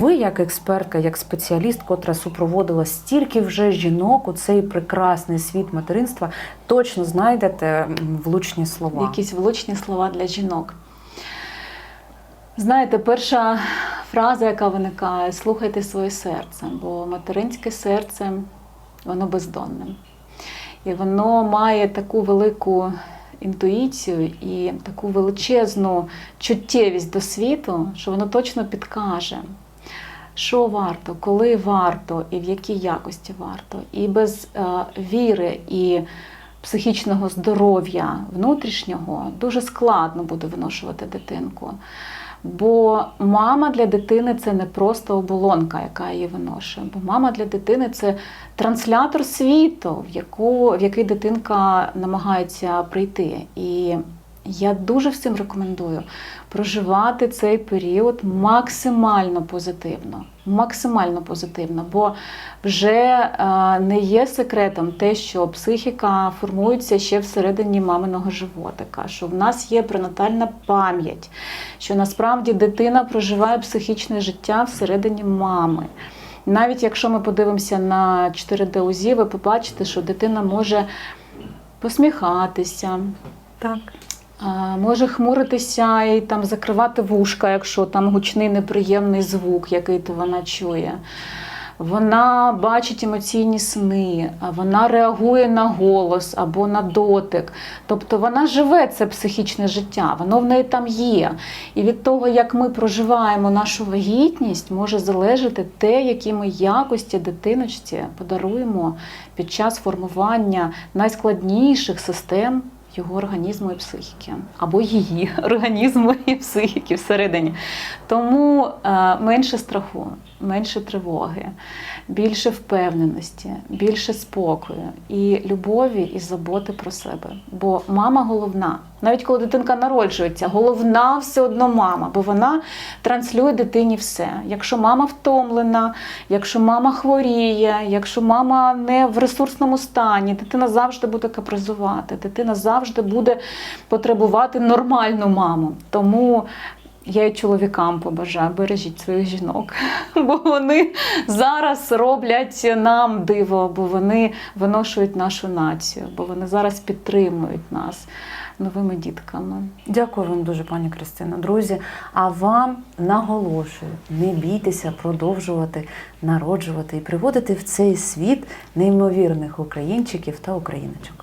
Ви, як експертка, як спеціаліст, котра супроводила стільки вже жінок у цей прекрасний світ материнства, точно знайдете влучні слова. Якісь влучні слова для жінок. Знаєте, перша фраза, яка виникає, слухайте своє серце, бо материнське серце, воно бездонне. І воно має таку велику інтуїцію і таку величезну чуттєвість до світу, що воно точно підкаже, що варто, коли варто і в якій якості варто. І без е, віри і психічного здоров'я внутрішнього дуже складно буде виношувати дитинку. Бо мама для дитини це не просто оболонка, яка її виношує. Бо мама для дитини це транслятор світу, в, яку, в який дитинка намагається прийти. І я дуже всім рекомендую проживати цей період максимально позитивно. Максимально позитивно, бо вже е, не є секретом те, що психіка формується ще всередині маминого животика, що в нас є пренатальна пам'ять, що насправді дитина проживає психічне життя всередині мами. Навіть якщо ми подивимося на 4D УЗІ, ви побачите, що дитина може посміхатися, Так. Може хмуритися і там закривати вушка, якщо там гучний неприємний звук, який то вона чує. Вона бачить емоційні сни, вона реагує на голос або на дотик. Тобто вона живе це психічне життя, воно в неї там є. І від того, як ми проживаємо нашу вагітність, може залежати те, які ми якості дитиночці подаруємо під час формування найскладніших систем його організму і психіки, або її організму і психіки всередині. Тому е, менше страху, менше тривоги, більше впевненості, більше спокою і любові і заботи про себе. Бо мама головна. Навіть коли дитинка народжується, головна все одно мама, бо вона транслює дитині все. Якщо мама втомлена, якщо мама хворіє, якщо мама не в ресурсному стані, дитина завжди буде капризувати, дитина завжди буде потребувати нормальну маму. Тому я і чоловікам побажаю, бережіть своїх жінок, бо вони зараз роблять нам диво, бо вони виношують нашу націю, бо вони зараз підтримують нас новими дітками. Дякую вам дуже, пані Кристина. Друзі, а вам наголошую, не бійтеся продовжувати народжувати і приводити в цей світ неймовірних українчиків та україночок.